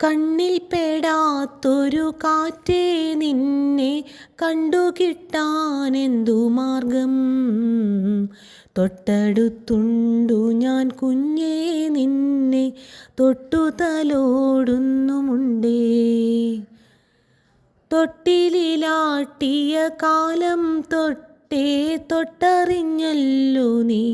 കണ്ണിൽ പെടാത്തൊരു കാറ്റേ നിന്നെ കണ്ടു കിട്ടാനെന്തു മാർഗം? തൊട്ടടുത്തുണ്ടു ഞാൻ കുഞ്ഞേ നിന്നെ തൊട്ടു തലോടുന്നുമുണ്ടേ തൊട്ടിലാട്ടിയ കാലം തൊട്ടേ തൊട്ടറിഞ്ഞല്ലോ നീ.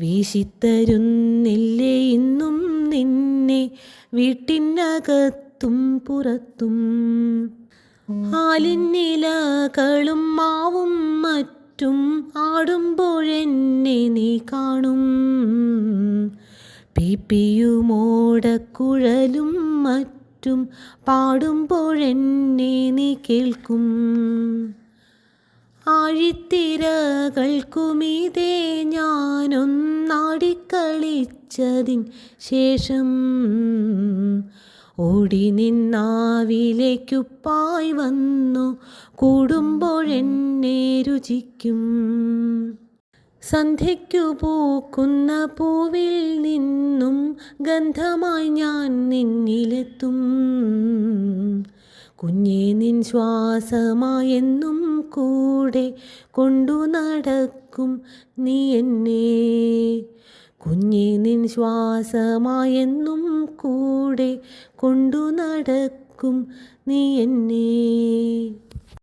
വീശിത്തരുന്നില്ലേ ഇന്നും നിന്നെ വീട്ടിനകത്തും പുറത്തും? ആലിന്നിലകളും മാവും മറ്റും ആടുമ്പോഴെന്നെ നീ കാണും. പീപ്പിയുമോടക്കുഴലും മറ്റും പാടുമ്പോഴെന്നെ നീ കേൾക്കും. ആഴിത്തിരകൾക്കുമീതേ ഞാനൊന്നാടിക്കളിച്ചതിൻ ശേഷം ഓടി നിന്നാവിലേക്കുപ്പായി വന്നു കൂടുമ്പോഴെന്നെ രുചിക്കും. സന്ധ്യയ്ക്കു പൂക്കുന്ന പൂവിൽ നിന്നും ഗന്ധമായി ഞാൻ നിന്നിലെത്തും. കുഞ്ഞേ നിൻ ശ്വാസമായെന്നും കൂടെ കൊണ്ടു നടക്കും നീ എന്നെ. കുഞ്ഞേ നിൻ ശ്വാസമായെന്നും കൂടെ കൊണ്ടു നടക്കും നീ എന്നെ.